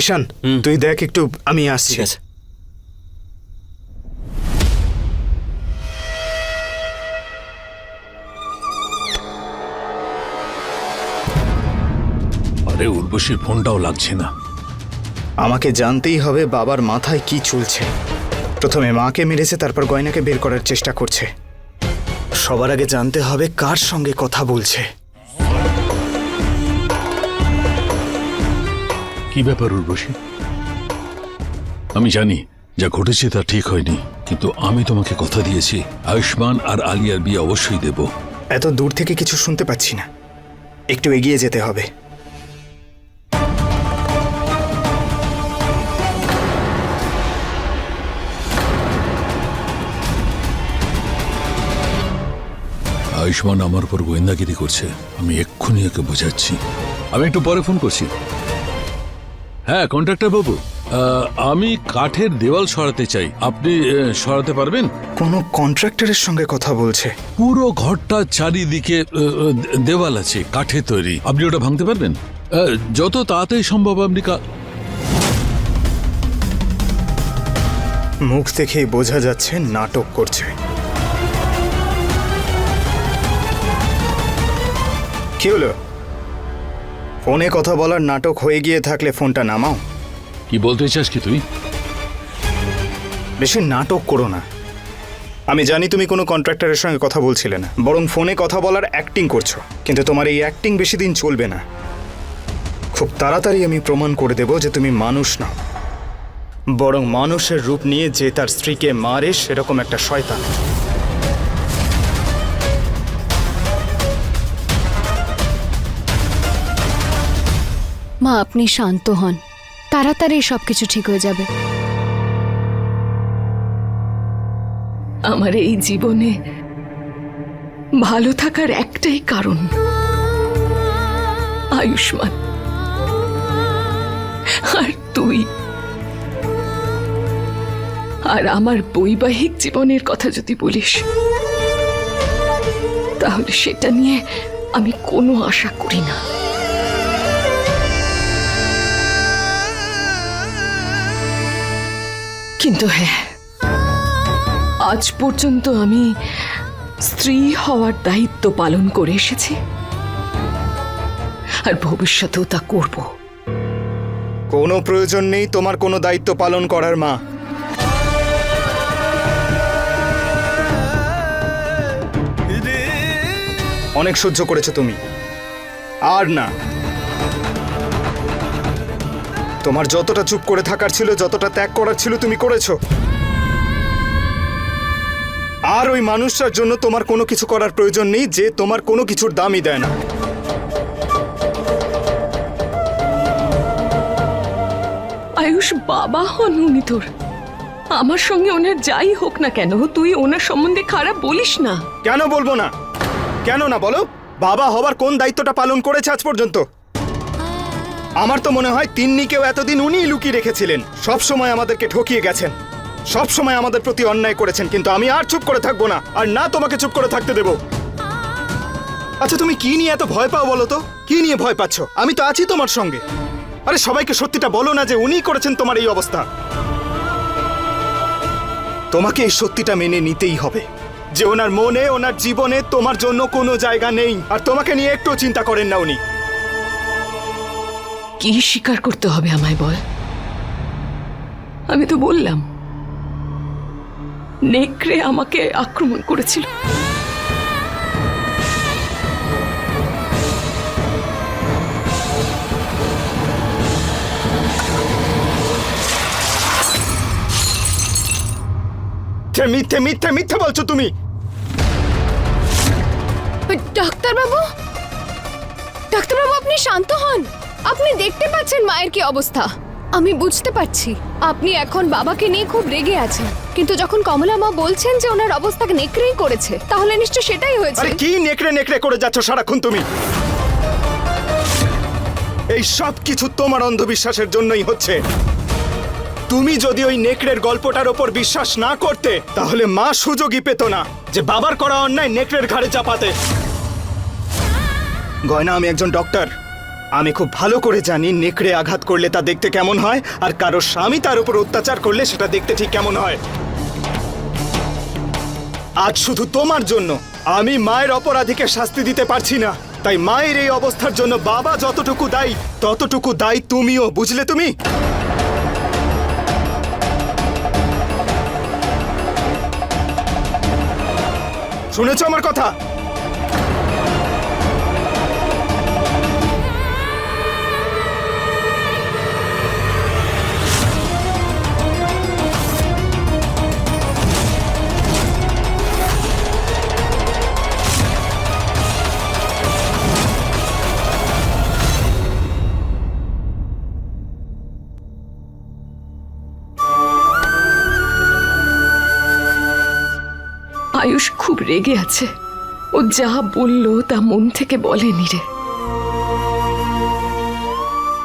ঈশান তুই দেখ একটু আমি আসছি। ঠিক আছে। আরে উর্বশীর ফোনটাও লাগছে না। আমাকে জানতেই হবে বাবার মাথায় কি চলছে। প্রথমে মাকে মেরেছে তারপর গয়নাকে বের করার চেষ্টা করছে। সবার আগে জানতে হবে কার সঙ্গে কথা বলছে। কি ব্যাপার উর্বশী? আমি জানি যা ঘটেছে তা ঠিক হয়নি কিন্তু আমি তোমাকে কথা দিয়েছি আয়ুষ্মান আর আলিয়ার বিয়ে অবশ্যই দেব। এত দূর থেকে কিছু শুনতে পাচ্ছি না। একটু এগিয়ে যেতে হবে। আয়ুষ্মান আমার উপর গোয়েন্দাগিরি করছে। আমি এক্ষুনি ওকে বোঝাচ্ছি। আমি একটু পরে ফোন করছি। হ্যাঁ কন্ট্রাক্টর বাবু আমি কাঠের দেওয়াল সরাতে চাই। আপনি সরাতে পারবেন? কোনো কন্ট্রাক্টরের সঙ্গে কথা বলছে। পুরো ঘরটা চারিদিকে দেওয়াল আছে কাঠে তৈরি। আপনি ওটা ভাঙতে পারবেন? যত তাড়াতাড়ি সম্ভব আপনি মুখ দেখেই বোঝা যাচ্ছে নাটক করছে। কি হলো? ফোনে কথা বলার নাটক হয়ে গিয়ে থাকলে ফোনটা নামাও। কি বলতে চাস কি তুই? বেশি নাটক করো না। আমি জানি তুমি কোনো কন্ট্রাক্টরের সঙ্গে কথা বলছিলে না বরং ফোনে কথা বলার অ্যাক্টিং করছ কিন্তু তোমার এই অ্যাক্টিং বেশি দিন চলবে না। খুব তাড়াতাড়ি আমি প্রমাণ করে দেব যে তুমি মানুষ না। বরং মানুষের রূপ নিয়ে যে তার স্ত্রীকে মারে সেরকম একটা শয়তান। মা আপনি শান্ত হন। তাড়াতাড়ি সবকিছু ঠিক হয়ে যাবে। আমার এই জীবনে ভালো থাকার একটাই কারণ আয়ুষ্মান। আর তুই। আর আমার বৈবাহিক জীবনের কথা যদি বলিস, তাহলে সেটা নিয়ে আমি কোনো আশা করি না। কিন্তু হ্যাঁ আজ পর্যন্ত আমি স্ত্রী হওয়ার দায়িত্ব পালন করে এসেছি। আর ভবিষ্যতেও তা করব। কোনো প্রয়োজন নেই তোমার কোনো দায়িত্ব পালন করার, মা। অনেক সহ্য করেছ তুমি। আর না। তোমার যতটা চুপ করে থাকার ছিল যতটা ত্যাগ করার ছিল তুমি করেছ। আর ওই মানুষটার জন্য তোমার কোনো কিছু করার প্রয়োজন নেই যে তোমার কোনো কিছুর দামই দেয় না। আয়ুষ বাবা হন উনি তোর। আমার সঙ্গে ওনার যাই হোক না কেন তুই ওনার সম্বন্ধে খারাপ বলিস না। কেন বলব না? কেন না বলো? বাবা হবার কোন দায়িত্বটা পালন করেছে আজ পর্যন্ত? আমার তো মনে হয় তিন্নিকেও এতদিন উনিই লুকিয়ে রেখেছিলেন। সব সময় আমাদেরকে ঠকিয়ে গেছেন। সব সময় আমাদের প্রতি অন্যায় করেছেন, কিন্তু আমি আর চুপ করে থাকব না। আর না তোমাকে চুপ করে থাকতে দেব। আচ্ছা তুমি কি নিয়ে এত ভয় পাও বলো তো? কি নিয়ে ভয় পাচ্ছ? আমি তো আছি তোমার সঙ্গে। আরে, সবাইকে সত্যিটা বলো না যে উনিই করেছেন তোমার এই অবস্থা। তোমাকে এই সত্যিটা মেনে নিতেই হবে যে ওনার মনে, ওনার জীবনে তোমার জন্য কোনো জায়গা নেই। আর তোমাকে নিয়ে একটু চিন্তা করেন না উনি। কি স্বীকার করতে হবে আমায় বল? আমি তো বললাম নেকড়ে আমাকে আক্রমণ করেছিল। মিথ্যে মিথ্যে মিথ্যে বলছো তুমি? ডাক্তারবাবু? ডাক্তারবাবু আপনি শান্ত হন। আপনি দেখতে পাচ্ছেন মায়ের কি অবস্থা? আমি বুঝতে পারছি। আপনি এখন বাবাকে নিয়ে খুব রেগে আছেন। কিন্তু যখন কমলা মা বলছেন যে ওনার অবস্থাকে নেকড়েই করেছে, তাহলে নিশ্চয় সেটাই হয়েছে। আরে কি নেকড়ে নেকড়ে করে যাচ্ছ সারাক্ষণ তুমি? এই সব কিছু তোমার অন্ধবিশ্বাসের জন্যই হচ্ছে। তুমি যদি ওই নেকড়ের গল্পটার ওপর বিশ্বাস না করতে, তাহলে মা সুযোগই পেত না যে বাবার করা অন্যায় নেকড়ের ঘাড়ে চাপাতে। গয়না, আমি একজন ডক্টর। আমি খুব ভালো করে জানি নেকড়ে আঘাত করলে তা দেখতে কেমন হয়, আর কারও স্বামী তার উপর অত্যাচার করলে সেটা দেখতে ঠিক কেমন হয়। আজ শুধু তোমার জন্য। আমি মায়ের অপরাধীকে শাস্তি দিতে পারছি না। তাই মায়ের এই অবস্থার জন্য বাবা যতটুকু দায়ী, ততটুকু দায়ী তুমিও, বুঝলে তুমি? শুনেছ আমার কথা? রেগে আছে। ও যা বলল তা মন থেকে বলেনি রে।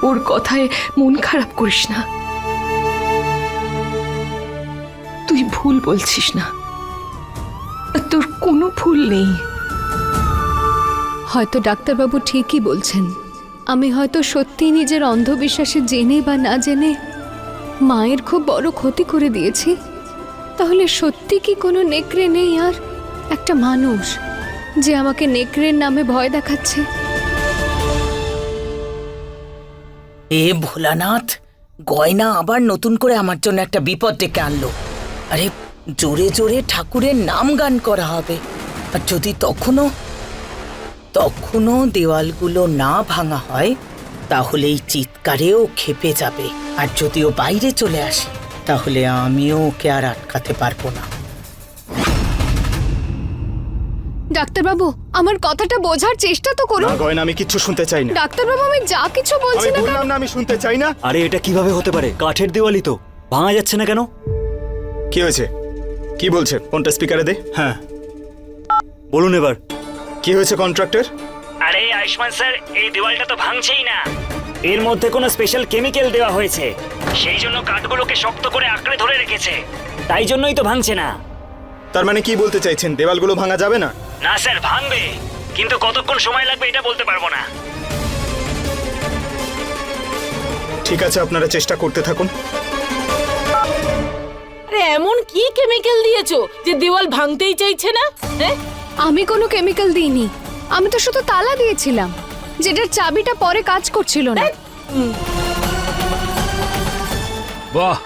ওর কথায় মন খারাপ করিস না। তুই ভুল বলছিস না। তোর কোনো ভুল নেই। হয়তো ডাক্তারবাবু ঠিকই বলছেন। আমি হয়তো সত্যি নিজের অন্ধবিশ্বাসে জেনে বা না জেনে মায়ের খুব বড় ক্ষতি করে দিয়েছি। তাহলে সত্যি কি কোনো নেকড়ে নেই আর? একটা মানুষ যে আমাকে নেকড়ের নামে ভয় দেখাচ্ছে। এ ভোলানাথ, গয়না আবার নতুন করে আমার জন্য একটা বিপদ ডেকে আনলো। আরে, জোরে জোরে ঠাকুরের নাম গান করা হবে। আর যদি তখনও তখনও দেওয়ালগুলো না ভাঙা হয়, তাহলে এই চিৎকারেও খেপে যাবে। আর যদি ও বাইরে চলে আসে, তাহলে আমিও ওকে আর আটকাতে পারব না। ডাক্তারবাবু আমার কথাটা বোঝার চেষ্টা তো করুন। না গয়না আমি কিচ্ছু শুনতে চাই না। ডাক্তারবাবু আমি যা কিছু বলছি আমি না বললাম না আমি শুনতে চাই না। আরে এটা কীভাবে হতে পারে? কাঠের দেওয়ালি তো। ভাঙা যাচ্ছে না কেন? কি হয়েছে? কি বলছে? ফোনটা স্পিকারে দে? হ্যাঁ। বলুন এবার। কি হয়েছে কন্ট্রাক্টর? আরে আয়ুষ্মান স্যার এই দেওয়ালটা তো ভাঙছেই না। এর মধ্যে কোনো স্পেশাল কেমিক্যাল দেওয়া হয়েছে। সেই জন্য কাঠগুলোকে শক্ত করে আঁকড়ে ধরে রেখেছে। তাই জন্যই তো ভাঙছে না। তার মানে কি বলতে চাইছেন? দেওয়ালগুলো ভাঙা যাবে না? না স্যার ভাঙবে। কিন্তু কতক্ষণ সময় লাগবে এটা বলতে পারব না। ঠিক আছে আপনারা চেষ্টা করতে থাকুন। আরে এমন কি কেমিক্যাল দিয়েছ যে দেওয়াল ভাঙতেই চাইছে না? হ্যাঁ? আমি কোনো কেমিক্যাল দিইনি। আমি তো শুধু তালা দিয়েছিলাম যেটার চাবিটা পরে কাজ করছিল না। বাহ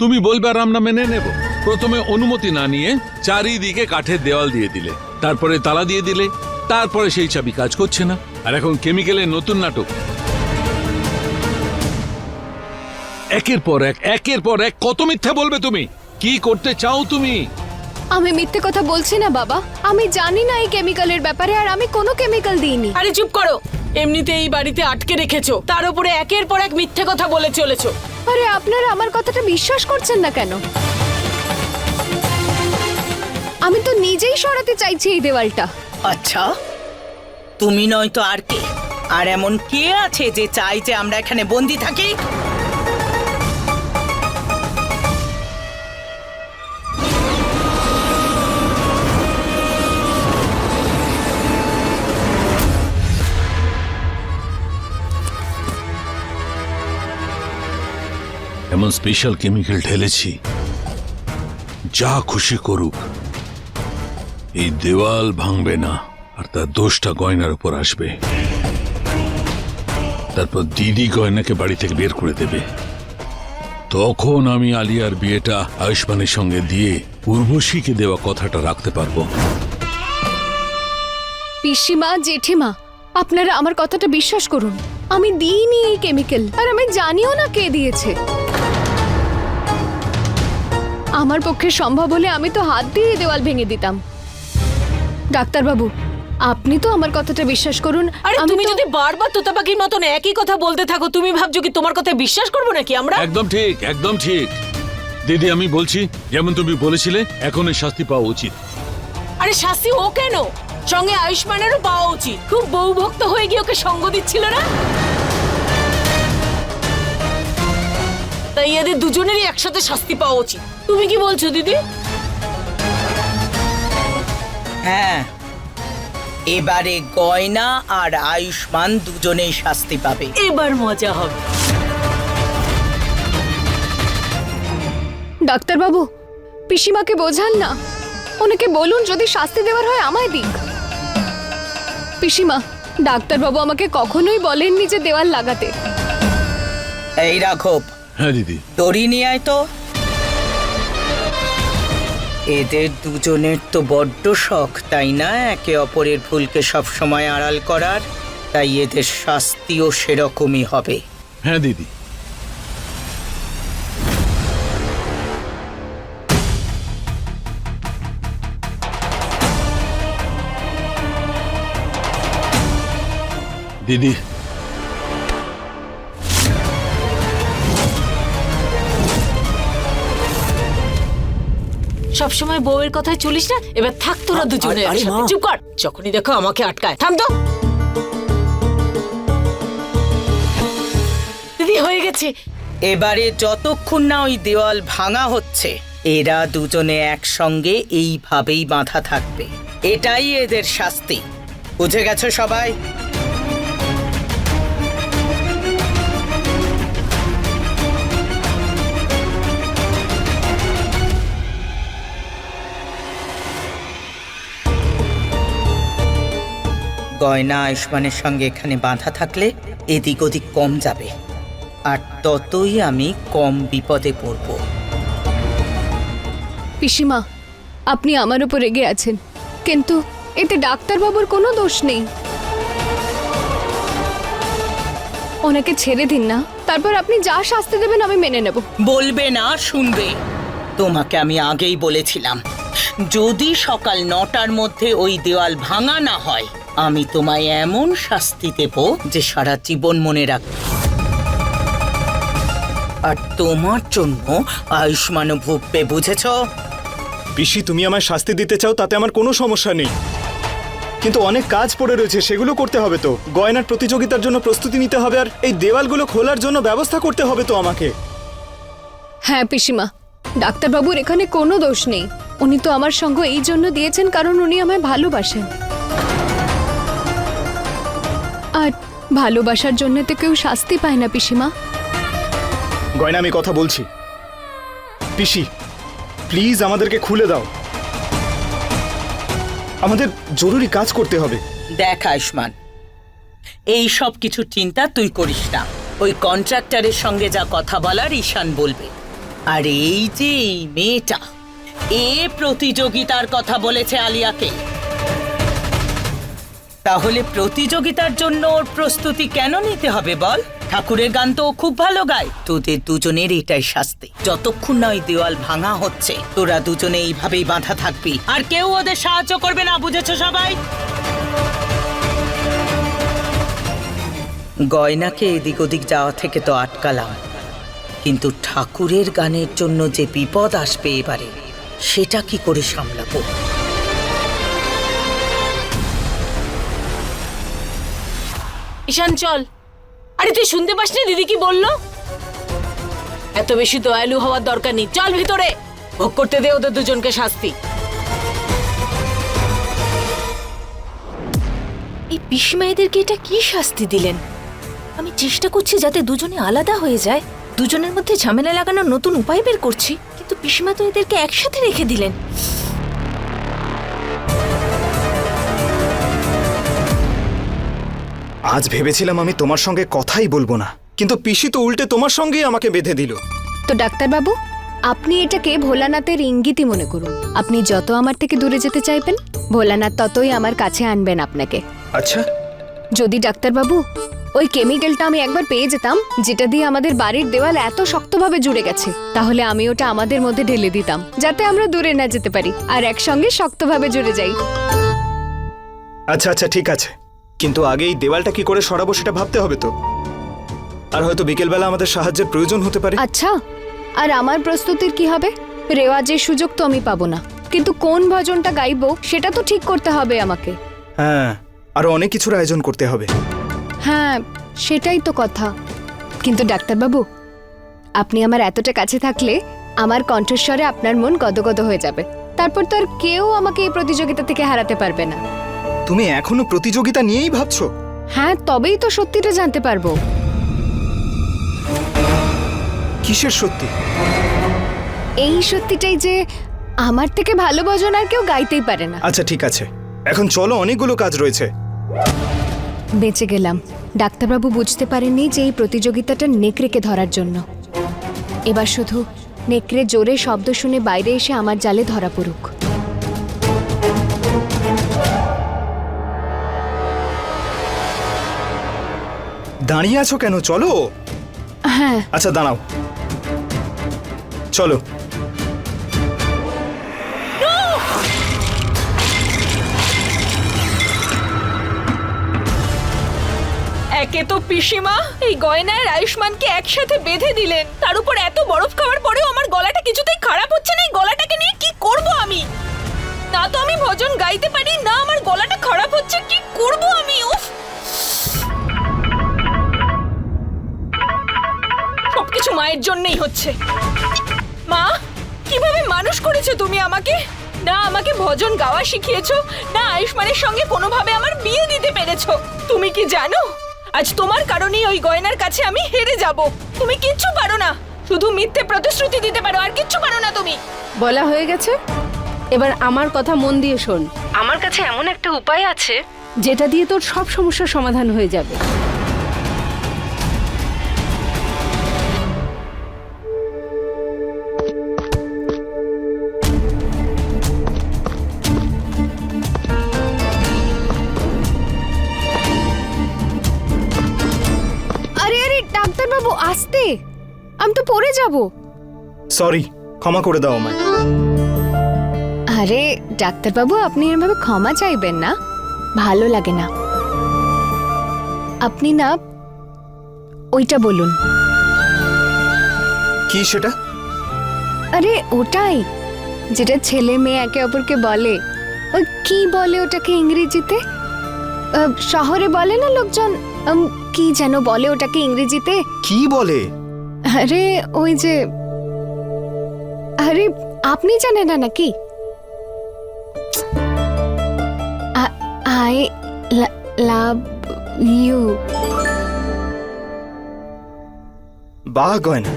তুমি বলবে আর আমরা মেনে নেব। প্রথমে অনুমতি না নিয়ে চারিদিকে কাঠের দেওয়াল দিয়ে দিলে তারপরে তালা দিয়ে দিলে তারপরে সেই চাবি কাজ করছে না। আর এখন কেমিক্যালের নতুন নাটক। একের পর এক একের পর এক কত মিথ্যা বলবে তুমি? কি করতে চাও তুমি? আমি মিথ্যে কথা বলছি না বাবা। আমি জানি না এই কেমিক্যালের ব্যাপারে আর আমি কোনো কেমিক্যাল দিইনি। আরে চুপ করো। এমনিতে এই বাড়িতে আটকে রেখেছো। তার উপরে একের পর এক মিথ্যে কথা বলে চলেছো। আরে আপনারা আমার কথাটা বিশ্বাস করছেন না কেন? আমি তো নিজেই সরাতে চাইছি এই দেওয়ালটা। আচ্ছা। তুমি নয় তো আর কে? আর এমন কে আছে যে চাই যে আমরা এখানে বন্দি থাকি? এমন স্পেশাল কেমিক্যাল ঢেলেছি, যা খুশি করুক। এই দেওয়াল ভাঙবে না, আর তার দোষটা গয়নার উপর আসবে। তারপর দিদি গয়নাকে বাড়ি থেকে বের করে দেবে। তখন আমি আলিয়ার বিয়েটা আয়ুষ্মানের সঙ্গে দিয়ে উর্বশীকে দেওয়া কথাটা রাখতে পারব। পিসিমা, জেঠিমা, আপনারা আমার কথাটা বিশ্বাস করুন। আমি দিইনি এই কেমিক্যাল আর আমি জানিও না কে দিয়েছে। আমার পক্ষে সম্ভব হলে আমি তো হাত দিয়ে দেওয়াল ভেঙে দিতাম। ডাক্তারবাবু আপনি তো আমার কথাটা বিশ্বাস করুন আরে তুমি যদি বারবার তোতাপাখির মতন একই কথা বলতে থাকো তুমি ভাবছ কি তোমার কথা বিশ্বাস করব নাকি আমরা? একদম ঠিক একদম ঠিক। দিদি আমি বলছি যেমন তুমি বলেছিলে এখন এই শাস্তি পাওয়া উচিত। আরে শাস্তি ও কেন? সঙ্গে আয়ুষ্মানেরও পাওয়া উচিত। খুব বউ ভক্ত হয়ে গিয়ে ওকে সঙ্গ দিচ্ছিল না? তাই এদের দুজনেরই একসাথে শাস্তি পাওয়া উচিত। তুমি কি বলছো দিদি? হ্যাঁ এবারে গয়না আর আয়ুষ্মান দুজনেই শাস্তি পাবে। এবার মজা হবে। ডাক্তারবাবু পিসিমাকে বোঝান না। ওনাকে বলুন যদি শাস্তি দেওয়ার হয় আমায় দিক পিসিমা ডাক্তারবাবু আমাকে কখনোই বলেননি যে দেওয়াল লাগাতে। এই রাঘব হ্যাঁ দিদি। দড়ি নিয়ে আয় তো। এদের দুজনের তো বড্ড শখ তাই না? একে অপরের ভুলকে সবসময় আড়াল করার তাই এদের শাস্তিও সেরকমই হবে। হ্যাঁ দিদি। দিদি সবসময় বউয়ের কথায় চলিস না এবার থাক তোরা দুজনে আরে মা। চুপ কর। যখনই দেখো আমাকে আটকায়। থাম তো। দিদি হয়ে গেছে। এবারে যতক্ষণ না ওই দেওয়াল ভাঙা হচ্ছে এরা দুজনে একসঙ্গে এইভাবেই বাঁধা থাকবে। এটাই এদের শাস্তি। বুঝে গেছো সবাই? গয়না আয়ুষ্মানের সঙ্গে এখানে বাঁধা থাকলে এদিক ওদিক কম যাবে। আর ততই আমি কম বিপদে পড়ব। পিসিমা আপনি আমার উপর রেগে আছেন। কিন্তু এতে ডাক্তারবাবুর কোনো দোষ নেই। ওনাকে ছেড়ে দিন না। তারপর আপনি যা শাস্তি দেবেন আমি মেনে নেব। বলবে না শুনবে। তোমাকে আমি আগেই বলেছিলাম যদি সকাল নটার মধ্যে ওই দেওয়াল ভাঙা না হয় আমি তোমায় এমন শাস্তি দেব যে সারা জীবন মনে রাখ আর তোমার জন্য আয়ুষ্মানও ভুগবে বুঝেছ? পিসি তুমি আমায় শাস্তি দিতে চাও তাতে আমার কোনো সমস্যা নেই। কিন্তু অনেক কাজ পড়ে রয়েছে সেগুলো করতে হবে তো। গয়নার প্রতিযোগিতার জন্য প্রস্তুতি নিতে হবে আর এই দেওয়ালগুলো খোলার জন্য ব্যবস্থা করতে হবে তো আমাকে। হ্যাঁ পিসিমা। ডাক্তারবাবুর এখানে কোনো দোষ নেই। উনি তো আমার সঙ্গ এই জন্য দিয়েছেন কারণ উনি আমায় ভালোবাসেন। আর ভালোবাসার জন্য তো কেউ শাস্তি পায় না পিসিমা। গয়না আমি কথা বলছি। পিসি প্লিজ আমাদেরকে খুলে দাও। আমাদের জরুরি কাজ করতে হবে। দেখ আয়ুষ্মান এই সব কিছু চিন্তা তুই করিস না। ওই কন্ট্রাক্টরের সঙ্গে যা কথা বলার ঈশান বলবে। আর এই যে এই মেয়েটা এ প্রতিযোগিতার কথা বলেছে আলিয়াকে। তাহলে প্রতিযোগিতার জন্য ওর প্রস্তুতি কেন নিতে হবে বল? ঠাকুরের গান তো খুব ভালো গায়। তোদের দুজনের এটাই শাস্তি। যতক্ষণ না ওই দেওয়াল ভাঙা হচ্ছে, তোরা দুজনে এইভাবেই বাঁধা থাকবি। আর কেউ ওদের সাহায্য করবে না, বুঝেছ সবাই? গয়নাকে এদিক ওদিক যাওয়া থেকে তো আটকালাম। কিন্তু ঠাকুরের গানের জন্য যে বিপদ আসবে এবারে, সেটা কি করে সামলাবো? ঈশান, চল। আরে, তুই শুনতে পাসনি? দিদি কি বলল? এত বেশি দয়ালু হওয়ার দরকার নেই। চল ভিতরে। ভোগ করতে দে ওদের দুজনকে শাস্তি। এই পিসিমাইদেরকে এটা কি শাস্তি দিলেন? আমি চেষ্টা করছি যাতে দুজনে আলাদা হয়ে যায়। দুজনের মধ্যে ঝামেলা লাগানোর নতুন উপায় বের করছি। কিন্তু পিসিমা তো এদেরকে একসাথে রেখে দিলেন। আজ ভেবেছিলাম আমি তোমার সঙ্গে কথাই বলব না। কিন্তু পিসি তো উল্টে তোমার সঙ্গেই আমাকে বেঁধে দিল। তো ডাক্তারবাবু আপনি এটাকে ভোলানাথের ইঙ্গিতই মনে করুন। আপনি যত আমার থেকে দূরে যেতে চাইবেন ভোলানাথ ততই আমার কাছে আনবেন আপনাকে। আচ্ছা। যদি ডাক্তারবাবু ওই কেমিক্যালটা আমি একবার পেয়ে যেতাম যেটা দিয়ে আমাদের বাড়ির দেওয়াল এত শক্তভাবে জুড়ে গেছে তাহলে আমি ওটা আমাদের মধ্যে ঢেলে দিতাম যাতে আমরা দূরে না যেতে পারি আর একসঙ্গে শক্তভাবে জুড়ে যাই। আচ্ছা আচ্ছা ঠিক আছে। কিন্তু আগে এই দেওয়ালটা কি করে সরাবো সেটা ভাবতে হবে তো। আর হয়তো বিকেলবেলা আমাদের সাহায্যের প্রয়োজন হতে পারে। আচ্ছা আর আমার প্রস্তুতির কি হবে? রেওয়াজের সুযোগ তো আমি পাবো না। কিন্তু কোন ভজনটা গাইবো সেটা তো ঠিক করতে হবে আমাকে। হ্যাঁ আরও অনেক কিছুর আয়োজন করতে হবে। হ্যাঁ সেটাই তো কথা। কিন্তু ডাক্তারবাবু আপনি আমার এতটা কাছে থাকলে আমার কণ্ঠস্বরে আপনার মন গদগদ হয়ে যাবে। তারপর তো আর কেউ আমাকে এই প্রতিযোগিতা থেকে হারাতে পারবে না। তুমি এখনও প্রতিযোগিতা নিয়েই ভাবছ? হ্যাঁ তবেই তো সত্যিটা জানতে পারব। কিসের সত্যি? এই সত্যিটাই যে আমার থেকে ভালো ভজন আর কেউ গাইতেই পারে না। আচ্ছা ঠিক আছে। এখন চলো অনেকগুলো কাজ রয়েছে। বেঁচে গেলাম। ডাক্তারবাবু বুঝতে পারেননি যে এই প্রতিযোগিতাটা নেকড়েকে ধরার জন্য। এবার শুধু নেকড়ে জোরে শব্দ শুনে বাইরে এসে আমার জালে ধরা পড়ুক। দাঁড়িয়ে আছো কেন? চলো। হ্যাঁ। আচ্ছা দাঁড়াও। চলো। একে তো পিসিমা এই গয়নার আয়ুষ্মানকে একসাথে বেঁধে দিলেন। তার উপর এত বরফ খাওয়ার পরেও আমার গলাটা কিছুতেই খারাপ হচ্ছে না এই গলাটাকে নিয়ে কি করব আমি? না তো আমি ভজন গাইতে পারি না আমার গলাটা খারাপ হচ্ছে কি করব আমি? উফ! সবকিছু মায়ের জন্যই হচ্ছে। মা কীভাবে মানুষ করেছ তুমি আমাকে? না আমাকে ভজন গাওয়া শিখিয়েছো না আয়ুষ্মানের সঙ্গে কোনোভাবে আমার বিয়ে দিতে পেরেছ। তুমি কি জানো? আজ তোমার কারণেই ওই গয়নার কাছে আমি হেরে যাব। তুমি কিচ্ছু পারো না। শুধু মিথ্যে প্রতিশ্রুতি দিতে পারো আর কিচ্ছু পারো না তুমি। বলা হয়ে গেছে? এবার আমার কথা মন দিয়ে শোন। আমার কাছে এমন একটা উপায় আছে যেটা দিয়ে তোর সব সমস্যার সমাধান হয়ে যাবে। যাব সরি ক্ষমা করে দাও আমায়। আরে ডাক্তারবাবু আপনি এরভাবে ক্ষমা চাইবেন না। ভালো লাগে না। আপনি না ওইটা বলুন। কি সেটা? আরে ওটাই যেটা ছেলে মেয়ে একে অপরকে বলে। ওই কি বলে ওটাকে ইংরেজিতে? শহরে বলে না লোকজন? কি যেন বলে ওটাকে ইংরেজিতে? কি বলে? আরে ওই যে আরে আপনি জানেন না নাকি? I love you. বাহ গয়না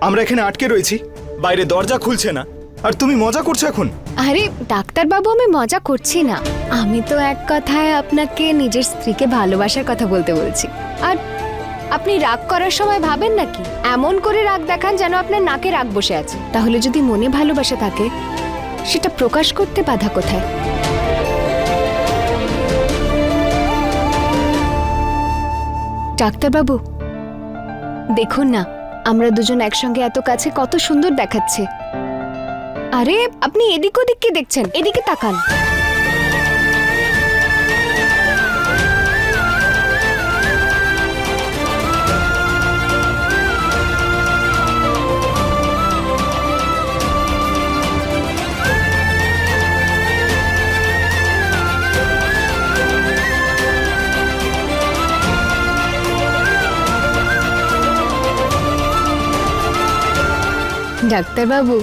আমরা এখানে আটকে রয়েছি বাইরে দরজা খুলছে না আর তুমি মজা করছ এখন? আরে ডাক্তারবাবু আমি মজা করছি না। আমি তো এক কথায় আপনাকে নিজের স্ত্রীকে ভালোবাসার কথা বলতে বলছি। আর আপনি রাগ করার সময় ভাবেন নাকি? এমন করে রাগ দেখান যেন আপনার নাকে রাগ বসে আছে। তাহলে যদি মনে ভালোবাসা থাকে, সেটা প্রকাশ করতে বাধা কোথায়? ডাক্তারবাবু, দেখুন না, আমরা দুজন একসঙ্গে এত কাছে কত সুন্দর দেখাচ্ছে। আরে, আপনি এদিক ওদিক কি দেখছেন? এদিকে তাকান। ডাক্তারবাবু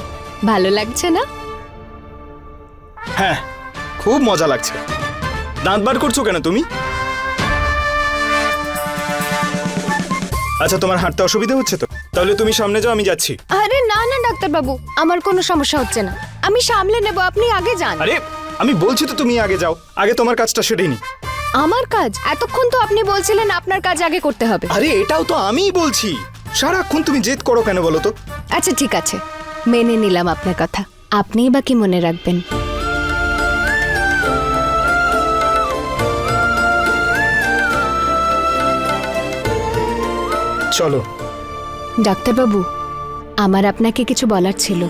ভালো লাগছে না? হ্যাঁ খুব মজা লাগছে। দাঁত বার করছ কেন তুমি? আচ্ছা তোমার হাঁটতে অসুবিধা হচ্ছে তো? তাহলে তুমি সামনে যাও আমি যাচ্ছি। আরে না না ডাক্তারবাবু আমার কোনো সমস্যা হচ্ছে না। আমি সামলে নেব আপনি আগে যান। আরে আমি বলছি তো তুমি আগে যাও আগে তোমার কাজটা সেরেই নি। আমার কাজ? এতক্ষণ তো আপনি বলছিলেন আপনার কাজ আগে করতে হবে। আরে এটাও তো আমিই বলছি। সারাক্ষণ তুমি জেদ করো কেন বলো তো? আচ্ছা ঠিক আছে। মেনে নিলাম আপনার কথা। আপনিই বা কি মনে রাখবেন? চলো। ডাক্তারবাবু আমার আপনাকে কিছু বলার ছিল।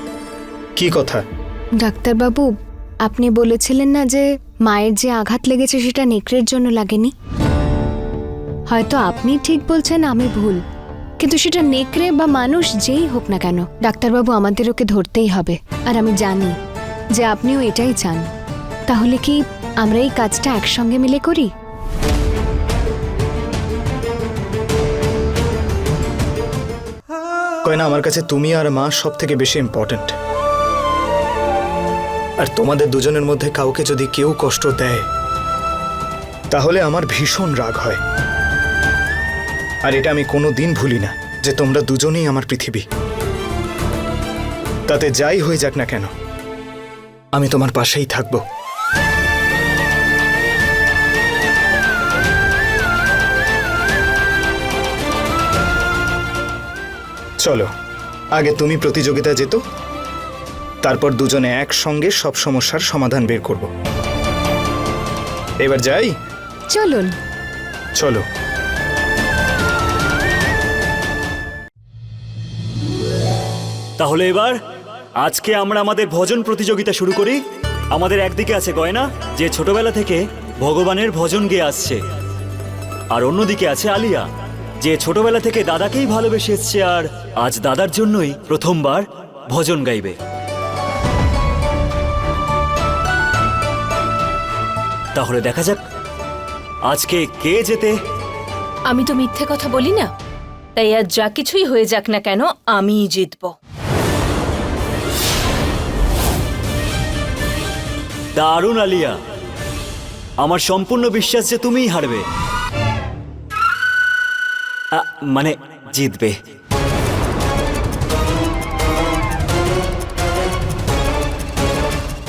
কি কথা? ডাক্তারবাবু আপনি বলেছিলেন না যে মায়ের যে আঘাত লেগেছে সেটা নেকড়ের জন্য লাগেনি? হয়তো আপনি ঠিক বলছেন আমি ভুল। কিন্তু সেটা নেকড়ে বা মানুষ যেই হোক না কেন, ডাক্তারবাবু আমাদের ওকে ধরতেই হবে। আর আমি জানি যে আপনিও এটাই চান। তাহলে কি আমরা এই কাজটা একসঙ্গে মিলে করি? কয় না, আমার কাছে তুমি আর মা সব থেকে বেশি ইম্পর্ট্যান্ট আর তোমাদের দুজনের মধ্যে কাউকে যদি কেউ কষ্ট দেয়, তাহলে আমার ভীষণ রাগ হয়। আর এটা আমি কোনো দিন ভুলি না যে তোমরা দুজনেই আমার পৃথিবী। তাতে যাই হয়ে যাক না কেন আমি তোমার পাশেই থাকব। চলো আগে তুমি প্রতিযোগিতা যেত তারপর দুজনে একসঙ্গে সব সমস্যার সমাধান বের করব। এবার যাই? চলুন। চলো। তাহলে এবার আজকে আমরা আমাদের ভজন প্রতিযোগিতা শুরু করি। আমাদের একদিকে আছে গয়না, যে ছোটবেলা থেকে ভগবানের ভজন গেয়ে আসছে। আর অন্যদিকে আছে আলিয়া, যে ছোটবেলা থেকে দাদাকেই ভালোবেসে এসছে আর আজ দাদার জন্যই প্রথমবার ভজন গাইবে। তাহলে দেখা যাক, আজকে কে যেতে আমি তো মিথ্যে কথা বলি না। তাই আজ যা কিছুই হয়ে যাক না কেন, আমিই জিতবো। দারুণ আলিয়া। আমার সম্পূর্ণ বিশ্বাস যে তুমিই হারবে। মানে জিতবে।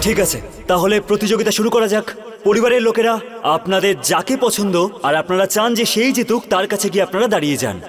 ঠিক আছে, তাহলে প্রতিযোগিতা শুরু করা যাক। পরিবারের লোকেরা, আপনাদের যাকে পছন্দ, আর আপনারা চান যে সেই জিতুক, তার কাছে গিয়ে আপনারা দাঁড়িয়ে যান।